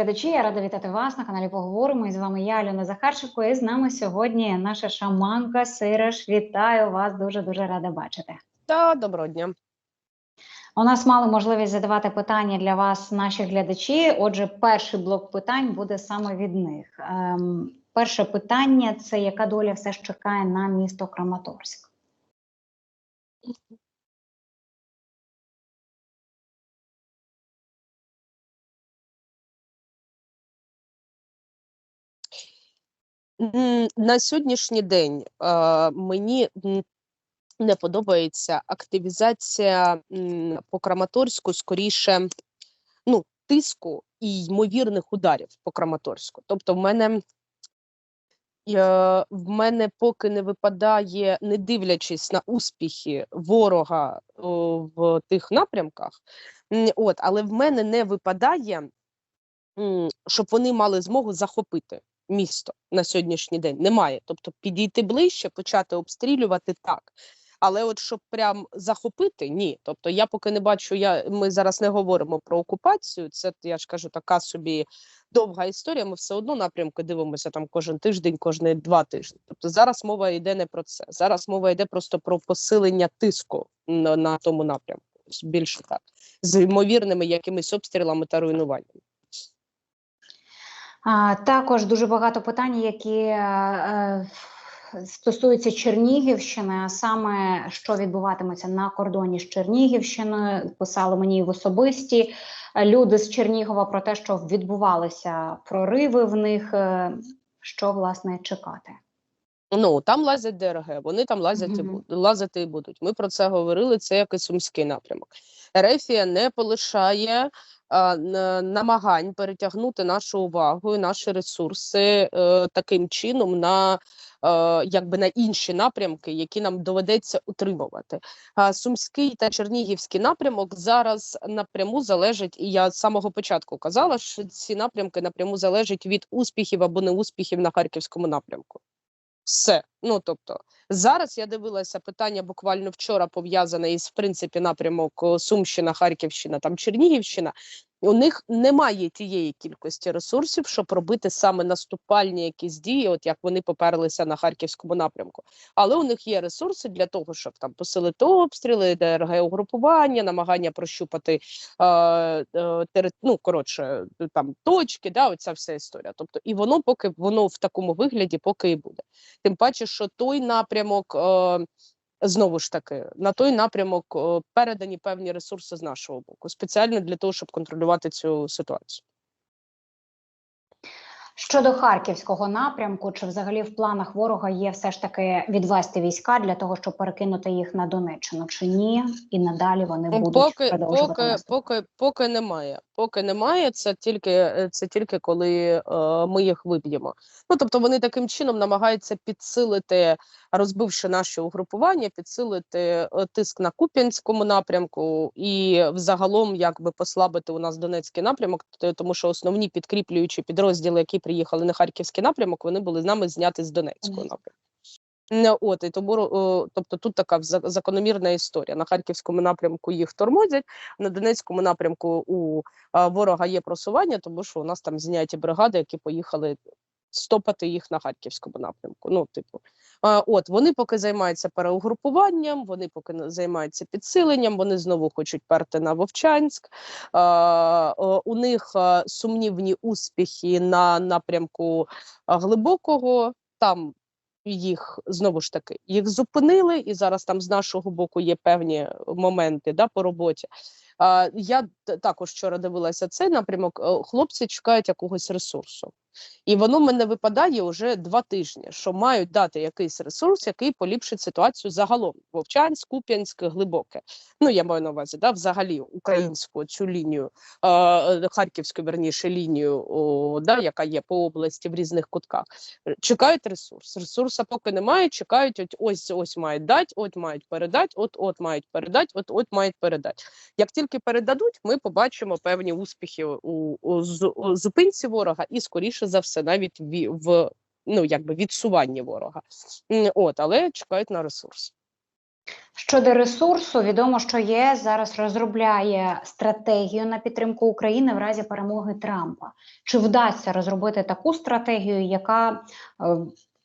глядачі. Я рада вітати вас на каналі Поговоримо. І з вами я, Альона Захарченко. І з нами сьогодні наша шаманка Сириш. Вітаю вас, дуже дуже рада бачити. Та доброго дня. У нас мали можливість задавати питання для вас, наші глядачі. Отже, перший блок питань буде саме від них. Ем, перше питання це яка доля все ж чекає на місто Краматорськ? На сьогоднішній день е, мені не подобається активізація по Краматорську скоріше ну, тиску і ймовірних ударів по Краматорську. Тобто, в мене е, в мене поки не випадає, не дивлячись на успіхи ворога о, в тих напрямках, от, але в мене не випадає, щоб вони мали змогу захопити місто на сьогоднішній день. Немає. Тобто підійти ближче, почати обстрілювати так. Але от щоб прям захопити, ні. Тобто я поки не бачу, я ми зараз не говоримо про окупацію. Це я ж кажу, така собі довга історія. Ми все одно напрямки дивимося там кожен тиждень, кожні два тижні. Тобто зараз мова йде не про це. Зараз мова йде просто про посилення тиску на, на тому напрямку. Більше так з ймовірними якимись обстрілами та руйнуваннями. А, також дуже багато питань, які е, е, стосуються Чернігівщини, а саме що відбуватиметься на кордоні з Чернігівщиною. Писали мені в особисті е, люди з Чернігова про те, що відбувалися прориви в них. Що власне чекати? Ну там лазять ДРГ, вони там лазять Мгм. будуть, лазити і будуть. Ми про це говорили. Це якийсь сумський напрямок. Ерефія не полишає намагань перетягнути нашу увагу наші ресурси е, таким чином на е, якби на інші напрямки, які нам доведеться утримувати. Сумський та чернігівський напрямок зараз напряму залежать, і я з самого початку казала, що ці напрямки напряму залежать від успіхів або неуспіхів на харківському напрямку. Все. Ну тобто зараз я дивилася питання буквально вчора пов'язане із в принципі напрямок Сумщина, Харківщина, там Чернігівщина. У них немає тієї кількості ресурсів, щоб робити саме наступальні якісь дії, от як вони поперлися на харківському напрямку. Але у них є ресурси для того, щоб там посилити обстріли, ДРГ угрупування, намагання прощупати е, е, тери- ну, коротше, там точки, да, оця вся історія. Тобто, і воно поки воно в такому вигляді, поки і буде. Тим паче, що той напрямок. Е, Знову ж таки, на той напрямок передані певні ресурси з нашого боку, спеціально для того, щоб контролювати цю ситуацію. Щодо харківського напрямку, чи взагалі в планах ворога є все ж таки відвести війська для того, щоб перекинути їх на Донеччину, чи ні? І надалі вони будуть поки, продовжувати поки, наступ? поки, поки немає. Поки немає, це тільки е, це тільки коли е, ми їх виб'ємо. Ну тобто вони таким чином намагаються підсилити, розбивши наші угрупування, підсилити е, тиск на Куп'янському напрямку і взагалом якби послабити у нас Донецький напрямок, тому що основні підкріплюючі підрозділи, які приїхали на харківський напрямок, вони були з нами зняті з Донецького напрямку. От і тому тобто тут така закономірна історія. На харківському напрямку їх тормозять, на Донецькому напрямку у ворога є просування, тому що у нас там зняті бригади, які поїхали стопати їх на харківському напрямку. Ну, типу, от вони поки займаються переугрупуванням, вони поки займаються підсиленням, вони знову хочуть перти на Вовчанськ. У них сумнівні успіхи на напрямку глибокого. Там їх знову ж таки їх зупинили, і зараз там з нашого боку є певні моменти да, по роботі. Я також вчора дивилася цей напрямок. е, Хлопці чекають якогось ресурсу, і воно в мене випадає вже два тижні, що мають дати якийсь ресурс, який поліпшить ситуацію загалом. Вовчанськ, Куп'янськ, глибоке. Ну я маю на увазі, да, взагалі українську цю лінію, е, харківську верніше лінію, о, да, яка є по області в різних кутках. Чекають ресурс. Ресурсу поки немає, чекають, от ось ось мають дати, от мають передати, от от мають передати, от от мають передати. Як тільки передадуть, ми побачимо певні успіхи у, у, у зупинці ворога і скоріше за все, навіть ві- в ну якби відсуванні ворога. От, але чекають на ресурс. Щодо ресурсу, відомо, що ЄС зараз розробляє стратегію на підтримку України в разі перемоги Трампа. Чи вдасться розробити таку стратегію, яка е,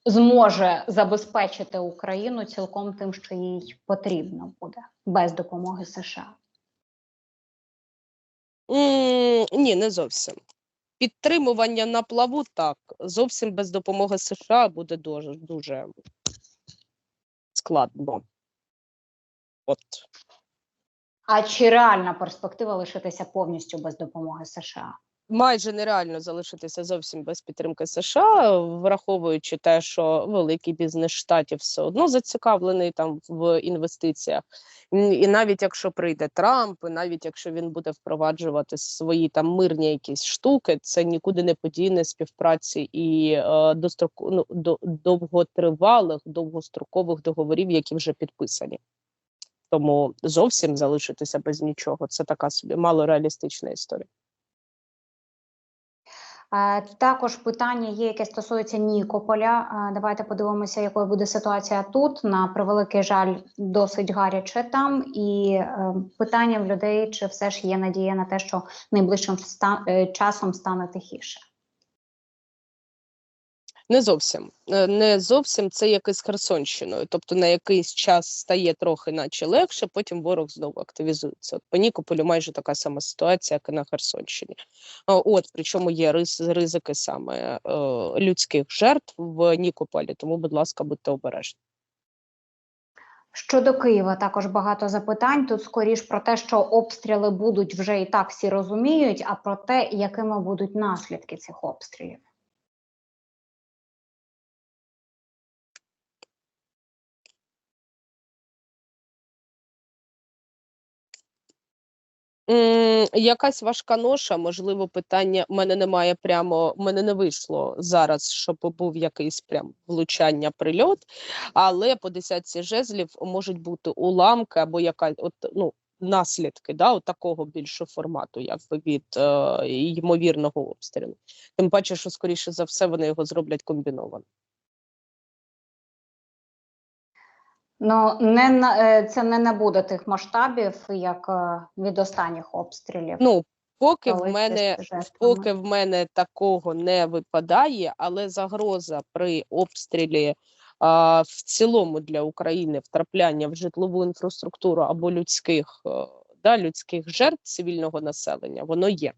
зможе забезпечити Україну цілком тим, що їй потрібно буде без допомоги США? М, Ні, не зовсім. Підтримування на плаву так. Зовсім без допомоги США буде дуже дуже складно. От. А чи реальна перспектива лишитися повністю без допомоги США? Майже нереально залишитися зовсім без підтримки США, враховуючи те, що великий бізнес штатів все одно зацікавлений там в інвестиціях. І навіть якщо прийде Трамп, і навіть якщо він буде впроваджувати свої там мирні якісь штуки, це нікуди не подіне співпраці і е, достроку, ну, до, довготривалих, довгострокових договорів, які вже підписані. Тому зовсім залишитися без нічого це така собі малореалістична історія. Також питання є, яке стосується Нікополя. Давайте подивимося, якою буде ситуація тут. На превеликий жаль, досить гаряче там. І е, питання в людей: чи все ж є надія на те, що найближчим е, часом стане тихіше? Не зовсім. Е, Не зовсім це як з Херсонщиною. Тобто на якийсь час стає трохи наче легше, потім ворог знову активізується. От по Нікополю майже така сама ситуація, як і на Херсонщині. От причому є рис, ризики саме е, людських жертв в Нікополі. Тому, будь ласка, будьте обережні. Щодо Києва, також багато запитань. Тут скоріш про те, що обстріли будуть вже і так всі розуміють, а про те, якими будуть наслідки цих обстрілів. Якась важка ноша, можливо, питання. У мене немає прямо, в мене не вийшло зараз, щоб був якийсь прям влучання прильот, але по десятці жезлів можуть бути уламки або яка от ну. Наслідки да, от такого більшого формату, якби від е, ймовірного обстрілу. Тим паче, що скоріше за все вони його зроблять комбіновано. Ну не на е, це не набуде тих масштабів, як е, від останніх обстрілів. Ну, поки в мене поки в мене такого не випадає, але загроза при обстрілі а, в цілому для України втрапляння в житлову інфраструктуру або людських, е, да, людських жертв цивільного населення, воно є.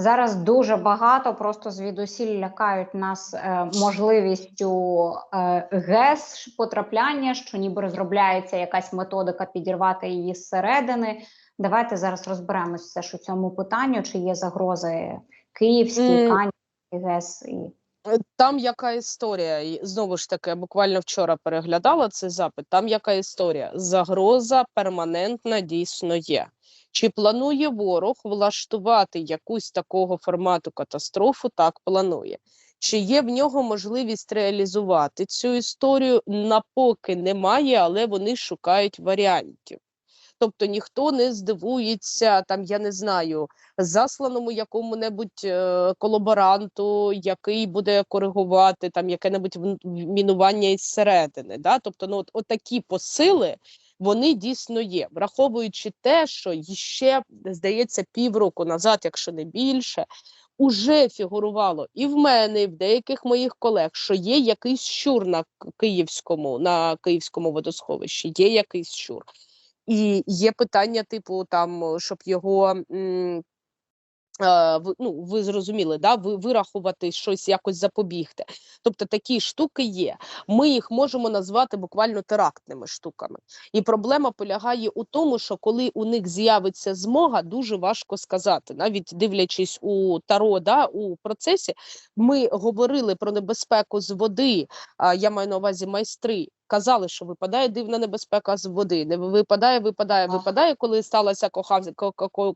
Зараз дуже багато просто звідусіль лякають нас е, можливістю е, ГЕС потрапляння, що ніби розробляється якась методика підірвати її зсередини. Давайте зараз розберемось все ж у цьому питанню, чи є загрози Київській. Канівській ГЕС і Там яка історія? Знову ж таки, буквально вчора переглядала цей запит. Там яка історія? Загроза перманентна дійсно є. Чи планує ворог влаштувати якусь такого формату катастрофу? Так планує. Чи є в нього можливість реалізувати цю історію? Напоки немає, але вони шукають варіантів. Тобто ніхто не здивується, там я не знаю, засланому якому-небудь е, колаборанту, який буде коригувати там яке-небудь мінування із середини. Да? Тобто, ну от, от такі посили вони дійсно є, враховуючи те, що ще здається півроку назад, якщо не більше. Уже фігурувало і в мене, і в деяких моїх колег, що є якийсь щур на київському, на київському водосховищі, є якийсь щур. І є питання, типу, там, щоб його. м, ну, ви зрозуміли, да, ви вирахувати щось, якось запобігти. Тобто такі штуки є. Ми їх можемо назвати буквально терактними штуками. І проблема полягає у тому, що коли у них з'явиться змога, дуже важко сказати. Навіть дивлячись у таро, да, у процесі, ми говорили про небезпеку з води. Я маю на увазі майстри. Казали, що випадає дивна небезпека з води. Не випадає, випадає, випадає, коли сталася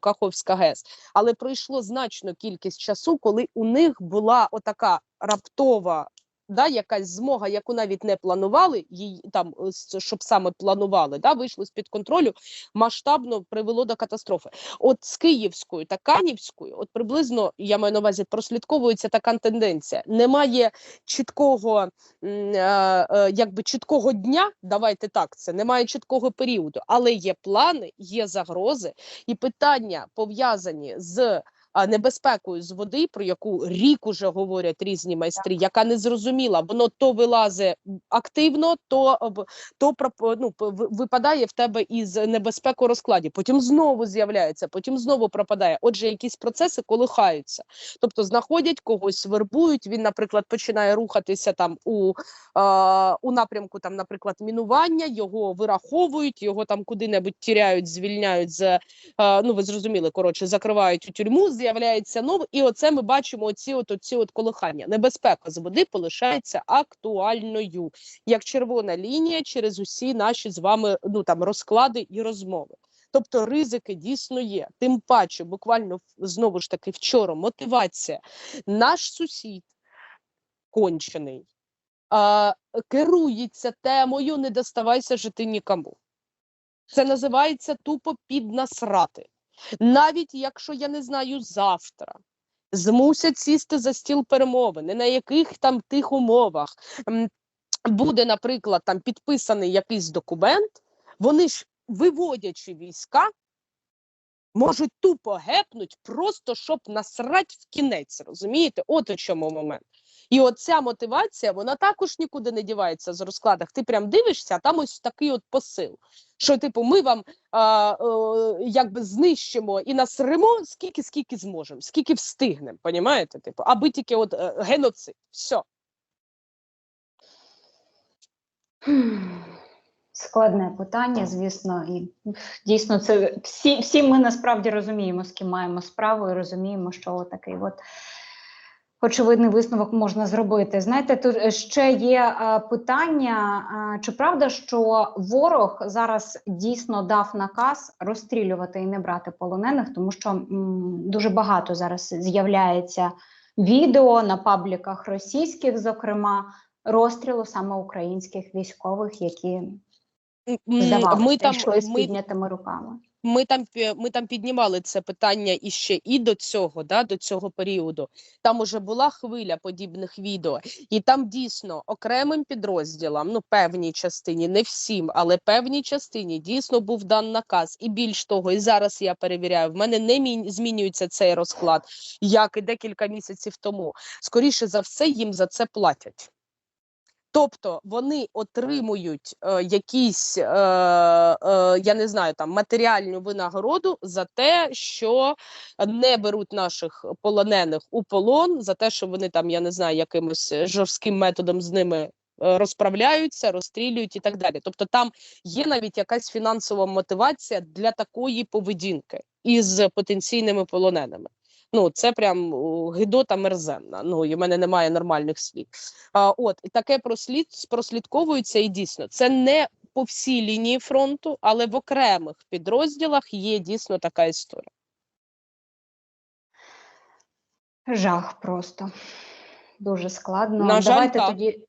Каховська ГЕС. Але пройшло значно кількість часу, коли у них була отака раптова да, якась змога, яку навіть не планували, її там е, щоб саме планували, да, вийшло з під контролю, масштабно привело до катастрофи. От з Київською та Канівською, от приблизно я маю на увазі, прослідковується така тенденція. Немає чіткого, е, е, якби чіткого дня. Давайте так, це немає чіткого періоду, але є плани, є загрози, і питання пов'язані з. Небезпекою з води, про яку рік уже говорять різні майстри, яка не зрозуміла, воно то вилазить активно, то то ну, випадає в тебе із небезпеку розкладі. Потім знову з'являється, потім знову пропадає. Отже, якісь процеси колихаються. Тобто знаходять когось, вербують. Він, наприклад, починає рухатися там у, е, у напрямку, там, наприклад, мінування. Його вираховують, його там куди-небудь тіряють, звільняють з е, ну ви зрозуміли, коротше, закривають у тюрму, з'являється новий, і оце ми бачимо оці от оці от колихання. Небезпека з води полишається актуальною, як червона лінія через усі наші з вами ну там розклади і розмови. Тобто ризики дійсно є. Тим паче, буквально знову ж таки вчора мотивація. Наш сусід кончений а, керується темою не доставайся жити нікому. Це називається тупо піднасрати. Навіть якщо я не знаю завтра. Змусять сісти за стіл перемовини, на яких там тих умовах буде, наприклад, там підписаний якийсь документ, вони ж, виводячи війська, можуть тупо гепнуть, просто щоб насрать в кінець. Розумієте? От у чому момент. І оця мотивація, вона також нікуди не дівається з розкладах. Ти прям дивишся, а там ось такий от посил. Що, типу, ми вам а, е, якби знищимо і насремо скільки, скільки зможемо, скільки встигнемо, понімаєте? Типу, аби тільки от е, геноцид. Все. Складне питання, звісно, і дійсно це всі, всі ми насправді розуміємо, з ким маємо справу, і розуміємо, що такий от очевидний висновок можна зробити. Знаєте, тут ще є е, питання: е, чи правда, що ворог зараз дійсно дав наказ розстрілювати і не брати полонених, тому що м, дуже багато зараз з'являється відео на пабліках російських, зокрема розстрілу саме українських військових, які м, Ми там, з піднятими руками. Ми там ми там піднімали це питання іще і до цього, да, до цього періоду. Там уже була хвиля подібних відео, і там дійсно окремим підрозділам, ну певній частині, не всім, але певній частині дійсно був дан наказ. І більш того, і зараз я перевіряю, в мене не мін- змінюється цей розклад, як і декілька місяців тому. Скоріше за все, їм за це платять. Тобто вони отримують е, якісь, е, е, я не знаю, там матеріальну винагороду за те, що не беруть наших полонених у полон, за те, що вони там, я не знаю, якимось е, жорстким методом з ними е, розправляються, розстрілюють і так далі. Тобто там є навіть якась фінансова мотивація для такої поведінки із потенційними полоненими. Ну, це прям гидота мерзенна. Ну, і в мене немає нормальних слів. А, от і таке прослід прослідковується і дійсно це не по всій лінії фронту, але в окремих підрозділах є дійсно така історія. Жах просто дуже складно. На жаль, давайте так. тоді.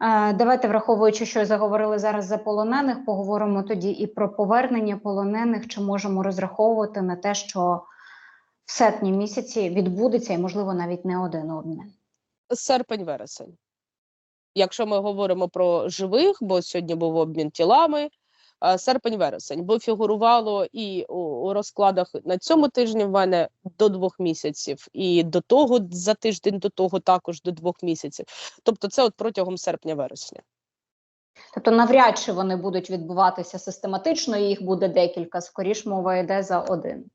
е, Давайте, враховуючи, що заговорили зараз за полонених, поговоримо тоді і про повернення полонених. Чи можемо розраховувати на те, що в серпні місяці відбудеться і, можливо, навіть не один обмін? Серпень-вересень. Якщо ми говоримо про живих, бо сьогодні був обмін тілами. Серпень-вересень, бо фігурувало і у, розкладах на цьому тижні в мене до двох місяців, і до того за тиждень до того також до двох місяців. Тобто, це от протягом серпня-вересня. Тобто, навряд чи вони будуть відбуватися систематично, і їх буде декілька. Скоріш мова йде за один.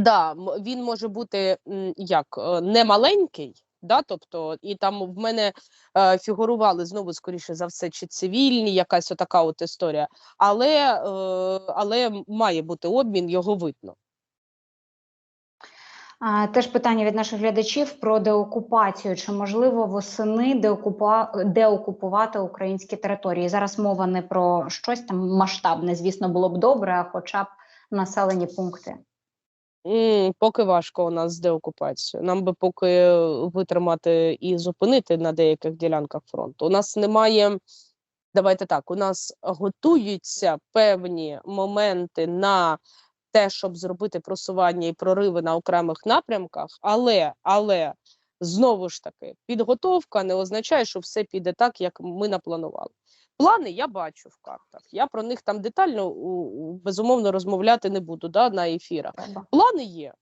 Да, він може бути як е, не маленький, да, тобто, і там в мене е, фігурували знову, скоріше за все, чи цивільні, якась отака от історія, але, е, але має бути обмін, його видно. Теж питання від наших глядачів про деокупацію. Чи можливо восени деокупа... деокупувати українські території? Зараз мова не про щось там масштабне, звісно, було б добре, а хоча б населені пункти. Поки важко у нас з деокупацією. Нам би поки витримати і зупинити на деяких ділянках фронту. У нас немає. Давайте так, у нас готуються певні моменти на те, щоб зробити просування і прориви на окремих напрямках, але, але знову ж таки, підготовка не означає, що все піде так, як ми напланували. Плани я бачу в картах. Я про них там детально безумовно розмовляти не буду да, на ефірах. Плани є.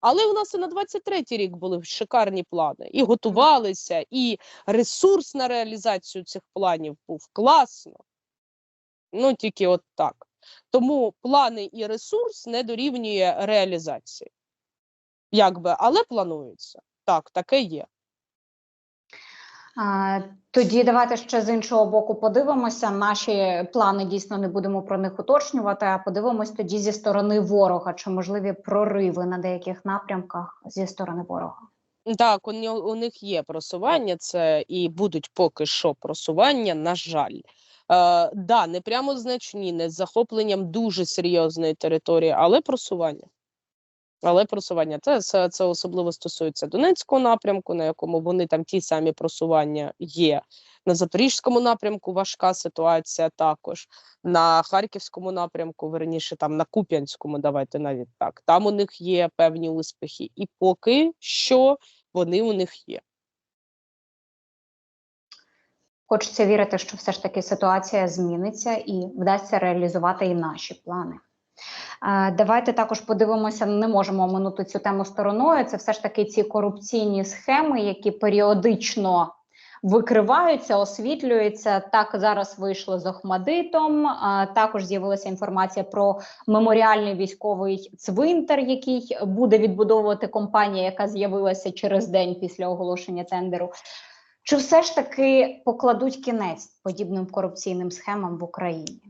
Але у нас і на 23-й рік були шикарні плани. І готувалися, і ресурс на реалізацію цих планів був класно. Ну, тільки от так. Тому плани і ресурс не дорівнює реалізації. Якби, але планується. Так, таке є. Тоді давайте ще з іншого боку подивимося. Наші плани дійсно не будемо про них уточнювати. А подивимось тоді зі сторони ворога, чи можливі прориви на деяких напрямках зі сторони ворога. Так, у, у них є просування, це і будуть поки що просування, на жаль. Е, да, не прямо значні, не з захопленням дуже серйозної території, але просування. Але просування це, це, це особливо стосується Донецького напрямку, на якому вони там ті самі просування є. На Запорізькому напрямку важка ситуація також. На Харківському напрямку, верніше там на Куп'янському, давайте навіть так. Там у них є певні успіхи, і поки що вони у них є. Хочеться вірити, що все ж таки ситуація зміниться і вдасться реалізувати і наші плани. Е, Давайте також подивимося, не можемо оминути цю тему стороною. Це все ж таки ці корупційні схеми, які періодично викриваються, освітлюються. Так зараз вийшло з Охмадитом. а Також з'явилася інформація про меморіальний військовий цвинтар, який буде відбудовувати компанія, яка з'явилася через день після оголошення тендеру. Чи все ж таки покладуть кінець подібним корупційним схемам в Україні?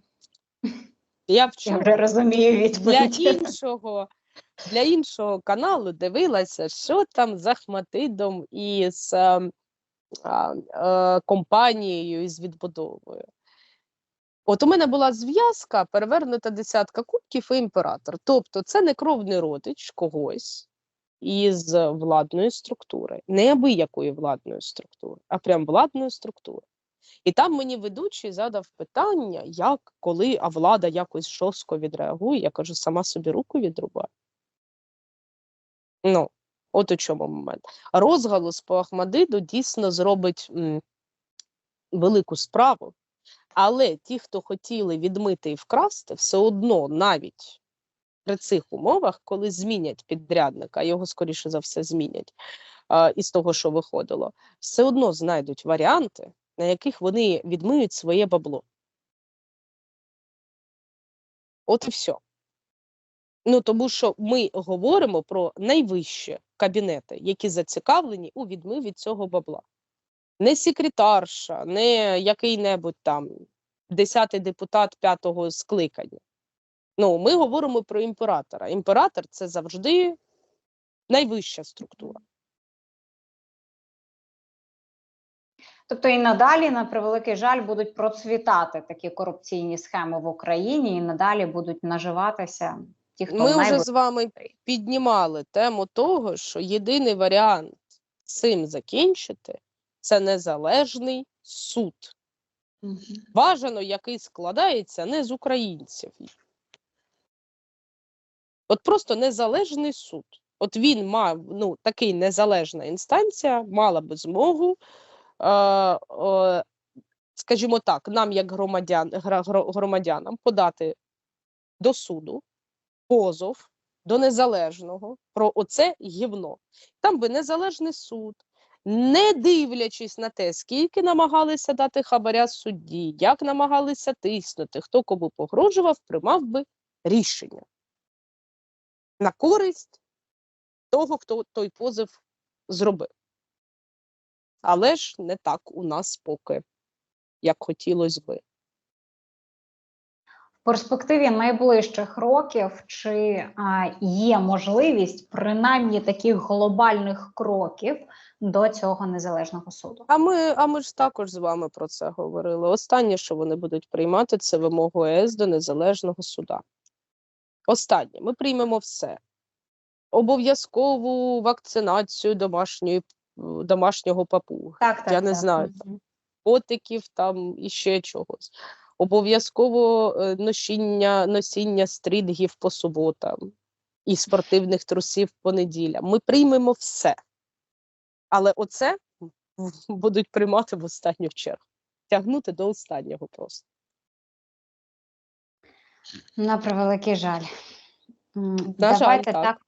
Я Я вже розумію для іншого, для іншого каналу дивилася, що там з Ахматидом і з е, а, е, компанією і з відбудовою. От у мене була зв'язка, перевернута десятка кубків і імператор. Тобто це не кровний родич когось із владної структури, не абиякої владної структури, а прям владної структури. І там мені ведучий задав питання, як, коли, а влада якось жорстко відреагує. Я кажу, сама собі руку відрубає. Ну, от у чому момент. Розголос по Ахмадиду дійсно зробить м, велику справу, але ті, хто хотіли відмити і вкрасти, все одно навіть при цих умовах, коли змінять підрядника, його скоріше за все змінять із того, що виходило, все одно знайдуть варіанти, на яких вони відмиють своє бабло. От і все. Ну, тому що ми говоримо про найвищі кабінети, які зацікавлені у відмиві цього бабла. Не секретарша, не який-небудь там десятий депутат п'ятого скликання. Ну, ми говоримо про імператора. Імператор це завжди найвища структура. Тобто і надалі, на превеликий жаль, будуть процвітати такі корупційні схеми в Україні, і надалі будуть наживатися ті, хто Ми вже з вами піднімали тему того, що єдиний варіант цим закінчити це незалежний суд. Мгм. Бажано, який складається не з українців. От просто незалежний суд. От він мав, ну, такий незалежна інстанція, мала би змогу, скажімо так, нам, як громадян, громадянам, подати до суду позов до незалежного про оце гівно. Там би незалежний суд, не дивлячись на те, скільки намагалися дати хабаря судді, як намагалися тиснути, хто кому погрожував, приймав би рішення на користь того, хто той позов зробив. Але ж не так у нас поки, як хотілося би. В перспективі найближчих років чи а, є можливість принаймні таких глобальних кроків до цього незалежного суду? А ми, а ми ж також з вами про це говорили. Останнє, що вони будуть приймати, це вимогу ЕС до незалежного суда. Останнє, ми приймемо все. обов'язкову вакцинацію домашньої, домашнього папуги. Так, так. Я не так. знаю, там, котиків там і ще чогось. Обов'язково е, носіння, носіння стрінгів по суботам і спортивних трусів по неділям. Ми приймемо все. Але оце будуть приймати в останню чергу. Тягнути до останнього просто. На превеликий жаль. На жаль, Давайте так. так.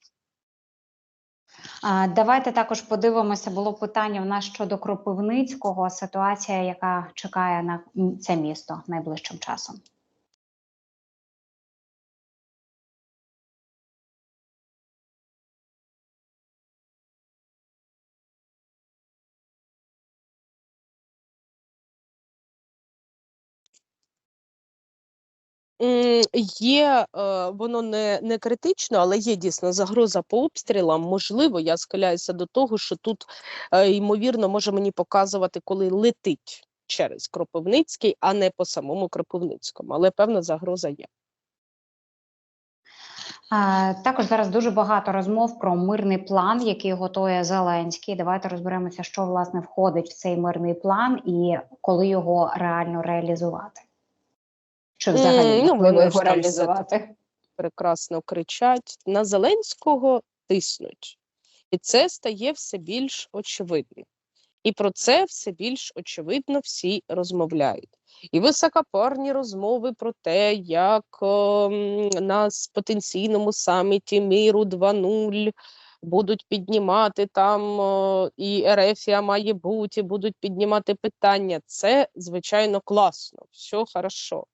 Давайте також подивимося. Було питання в нас щодо Кропивницького. Ситуація, яка чекає на це місто найближчим часом. Є, е, воно не, не критично, але є дійсно загроза по обстрілам. Можливо, я схиляюся до того, що тут, е, ймовірно, може мені показувати, коли летить через Кропивницький, а не по самому Кропивницькому. Але певна загроза є. Також зараз дуже багато розмов про мирний план, який готує Зеленський. Давайте розберемося, що власне входить в цей мирний план і коли його реально реалізувати. Чи взагалі ну, вони його реалізувати? Прекрасно кричать. На Зеленського тиснуть. І це стає все більш очевидним. І про це все більш очевидно всі розмовляють. І високопарні розмови про те, як ем, на потенційному саміті миру 2.0 будуть піднімати там е, і Ерефія має бути, будуть піднімати питання. Це звичайно класно, все хорошо.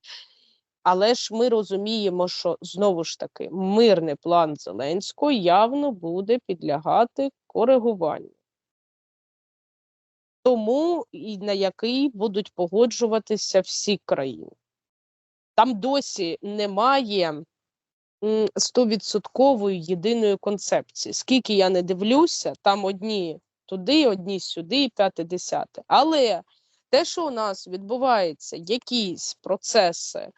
Але ж ми розуміємо, що знову ж таки мирний план Зеленського явно буде підлягати коригуванню. Тому і на який будуть погоджуватися всі країни. Там досі немає стовідсоткової єдиної концепції. Скільки я не дивлюся, там одні туди, одні сюди, п'яте, десяте. Але те, що у нас відбуваються якісь процеси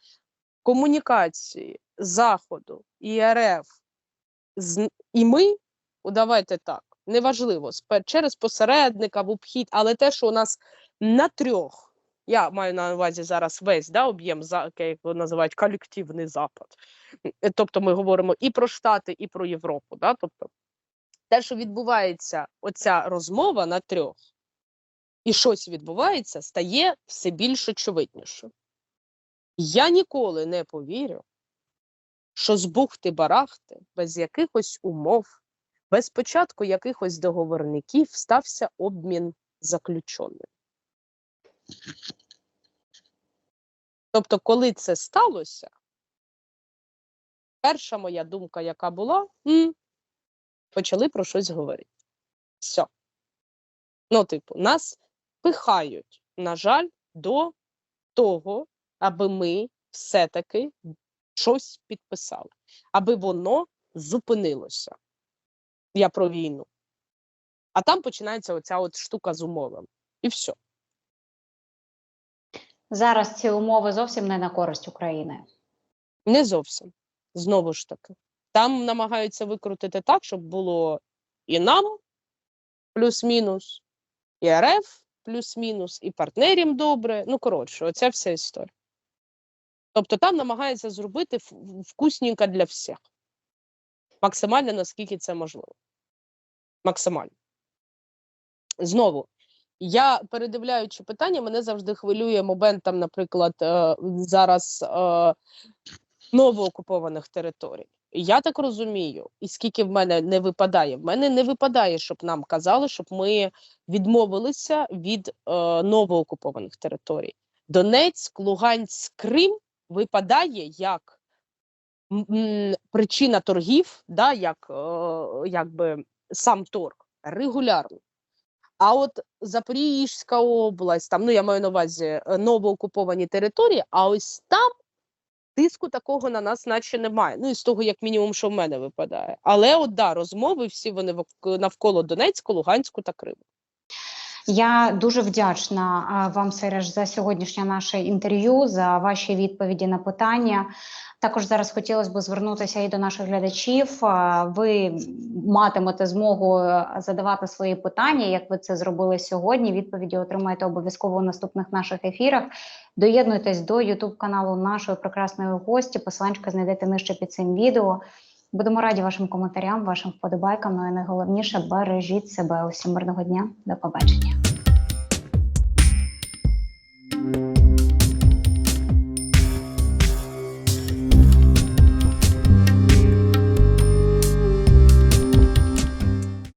комунікації Заходу і РФ і ми, давайте так, неважливо, через посередника в обхід, але те, що у нас на трьох, я маю на увазі зараз весь да, об'єм, як його називають колективний Запад. Е, Тобто ми говоримо і про Штати, і про Європу. Да? Тобто, те, що відбувається, оця розмова на трьох, і щось відбувається, стає все більш очевидніше. Я ніколи не повірю, що з бухти-барахти, без якихось умов, без початку якихось договорників стався обмін заключеним. Тобто, коли це сталося, перша моя думка, яка була, м, почали про щось говорити. Все. Ну, типу, нас пихають, на жаль, до того, аби ми все-таки щось підписали, аби воно зупинилося. Я про війну. А там починається оця от штука з умовами. І все. Зараз ці умови зовсім не на користь України. Не зовсім. Знову ж таки. Там намагаються викрутити так, щоб було і нам плюс-мінус, і РФ плюс-мінус, і партнерам добре. Ну, коротше, оця вся історія. Тобто там намагаються зробити вкусненько для всіх. Максимально, наскільки це можливо. Максимально. Знову, я передивляючи питання, мене завжди хвилює момент, там, наприклад, е, зараз е, новоокупованих територій. Я так розумію, і скільки в мене не випадає, в мене не випадає, щоб нам казали, щоб ми відмовилися від е, новоокупованих територій. Донецьк, Луганськ, Крим випадає як причина торгів, да, як е, якби сам торг регулярно. А от Запорізька область, там, ну я маю на увазі е, новоокуповані території, а ось там тиску такого на нас наче немає. Ну, із того, як мінімум, що в мене випадає. Але от да, розмови всі вони навколо Донецьку, Луганську та Криму. Я дуже вдячна вам, Сереж, за сьогоднішнє наше інтерв'ю, за ваші відповіді на питання. Також зараз хотілося б звернутися і до наших глядачів. Ви матимете змогу е, задавати свої питання, як ви це зробили сьогодні. Відповіді отримаєте обов'язково у наступних наших ефірах. Доєднуйтесь до Ютуб каналу нашої прекрасної гості. Посиланчика знайдете нижче під цим відео. Будемо раді вашим коментарям, вашим вподобайкам. Ну і найголовніше бережіть себе. Усім мирного дня. До побачення.